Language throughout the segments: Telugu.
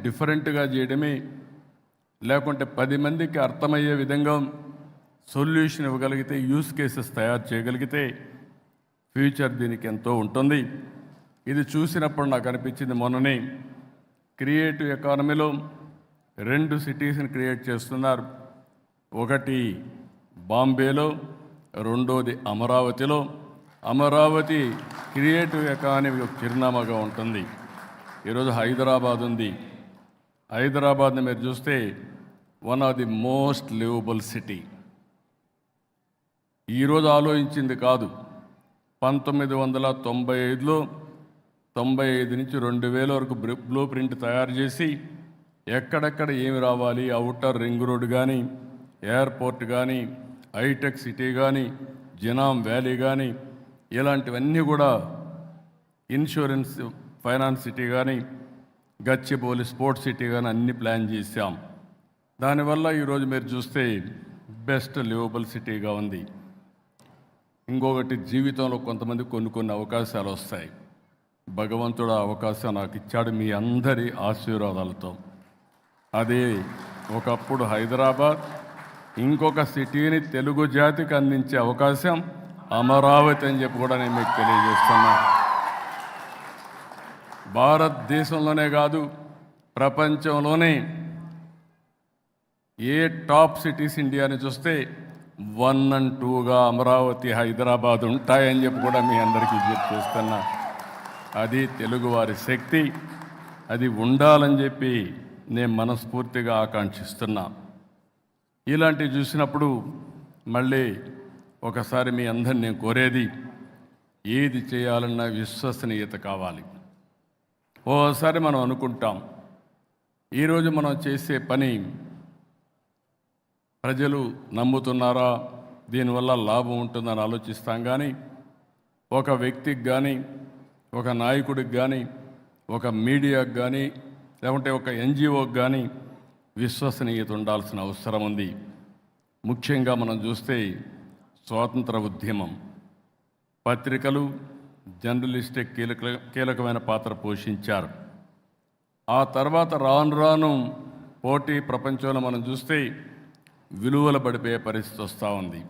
డిఫరెంట్గా చేయడమే లేకుంటే పది మందికి అర్థమయ్యే విధంగా సొల్యూషన్ ఇవ్వగలిగితే యూస్ కేసెస్ తయారు చేయగలిగితే ఫ్యూచర్ దీనికి ఎంతో ఉంటుంది. ఇది చూసినప్పుడు నాకు అనిపించింది మొన్ననే క్రియేటివ్ ఎకానమీలో రెండు సిటీస్ని క్రియేట్ చేస్తున్నారు. ఒకటి బాంబేలో రెండోది అమరావతిలో. అమరావతి క్రియేటివ్ ఎకానమీ ఒక చిరునామాగా ఉంటుంది. ఈరోజు హైదరాబాద్ ఉంది హైదరాబాద్ని మీరు చూస్తే one of the most livable city. ఈరోజు ఆలోచించింది కాదు. పంతొమ్మిది వందల తొంభై ఐదులో తొంభై ఐదు నుంచి రెండు వేల వరకు బ్రి- బ్లూ ప్రింట్ తయారు చేసి ఎక్కడెక్కడ ఏమి రావాలి? అవుటర్ రింగ్ రోడ్ కానీ ఎయిర్పోర్ట్ కానీ హైటెక్ సిటీ కానీ జనాం వ్యాలీ కానీ ఇలాంటివన్నీ కూడా ఇన్సూరెన్స్ ఫైనాన్స్ సిటీ కానీ గచ్చిబౌలి స్పోర్ట్స్ సిటీ కానీ అన్ని ప్లాన్ చేశాం. దానివల్ల ఈరోజు మీరు చూస్తే బెస్ట్ లివబుల్ సిటీగా ఉంది. ఇంకొకటి జీవితంలో కొంతమంది కొన్ని కొన్ని అవకాశాలు వస్తాయి. భగవంతుడు అవకాశం నాకు ఇచ్చాడు మీ అందరి ఆశీర్వాదాలతో. అదే ఒకప్పుడు హైదరాబాద్ ఇంకొక సిటీని తెలుగు జాతికి అందించే అవకాశం అమరావతి అని చెప్పి కూడా నేను మీకు తెలియజేస్తున్నాను భారతదేశంలోనే కాదు ప్రపంచంలోనే ఏ టాప్ సిటీస్ ఇండియాని చూస్తే వన్ అండ్ టూగా అమరావతి హైదరాబాద్ ఉంటాయని చెప్పి కూడా మీ అందరికీ విజ్ఞప్తి చేస్తున్నా. అది తెలుగువారి శక్తి అది ఉండాలని చెప్పి నేను మనస్ఫూర్తిగా ఆకాంక్షిస్తున్నా. ఇలాంటివి చూసినప్పుడు మళ్ళీ ఒకసారి మీ అందరిని నేను కోరేది ఏది చేయాలన్నా విశ్వసనీయత కావాలి. ఓసారి మనం అనుకుంటాం ఈరోజు మనం చేసే పని ప్రజలు నమ్ముతున్నారా? దీనివల్ల లాభం ఉంటుందని ఆలోచిస్తాం కానీ ఒక వ్యక్తికి కానీ ఒక నాయకుడికి కానీ ఒక మీడియాకి కానీ లేకుంటే ఒక ఎన్జిఓకి కానీ విశ్వసనీయత ఉండాల్సిన అవసరం ఉంది. ముఖ్యంగా మనం చూస్తే స్వాతంత్ర ఉద్యమం పత్రికలు జర్నలిస్టే కీలక కీలకమైన పాత్ర పోషించారు. ఆ తర్వాత రాను రాను పోటీ ప్రపంచంలో మనం చూస్తే విలువలు పడిపోయే పరిస్థితి వస్తూ ఉంది.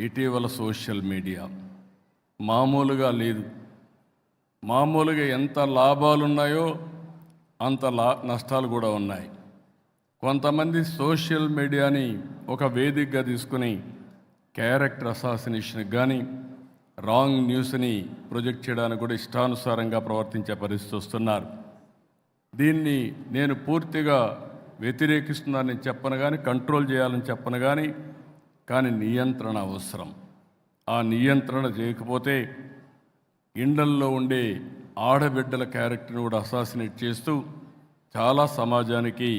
ఇటీవల సోషల్ మీడియా మామూలుగా లేదు. మామూలుగా ఎంత లాభాలు ఉన్నాయో అంత లా నష్టాలు కూడా ఉన్నాయి. కొంతమంది సోషల్ మీడియాని ఒక వేదికగా తీసుకుని క్యారెక్టర్ అసాసినేషన్కి కానీ రాంగ్ న్యూస్ని ప్రొజెక్ట్ చేయడానికి కూడా ఇష్టానుసారంగా ప్రవర్తించే పరిస్థితి వస్తున్నారు. దీన్ని నేను పూర్తిగా వ్యతిరేకిస్తున్నానని చెప్పను కానీ కంట్రోల్ చేయాలని చెప్పను కానీ కానీ నియంత్రణ అవసరం. ఆ నియంత్రణ చేయకపోతే ఇండల్లో ఉండే ఆడబిడ్డల క్యారెక్టర్ని కూడా అసాసినేట్ చేస్తూ చాలా సమాజానికి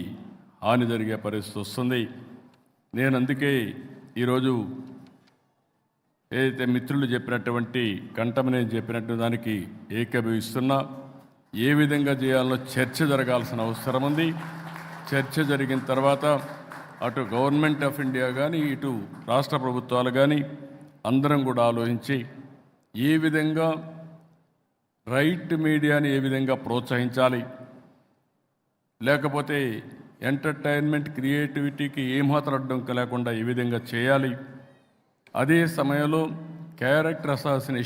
హాని జరిగే పరిస్థితి వస్తుంది. నేను అందుకే ఈరోజు ఏదైతే మిత్రులు చెప్పినటువంటి కంఠమనేది చెప్పినట్టు దానికి ఏకీభవిస్తున్నా ఏ విధంగా చేయాలో చర్చ జరగాల్సిన అవసరం ఉంది. చర్చ జరిగిన తర్వాత అటు గవర్నమెంట్ ఆఫ్ ఇండియా కానీ ఇటు రాష్ట్ర ప్రభుత్వాలు కానీ అందరం కూడా ఆలోచించి ఏ విధంగా రైట్ మీడియాని ఏ విధంగా ప్రోత్సహించాలి. లేకపోతే ఎంటర్టైన్మెంట్ క్రియేటివిటీకి ఏమాత్రం అడ్డంక లేకుండా ఏ విధంగా చేయాలి. అదే సమయంలో క్యారెక్టర్ అసాసినేషన్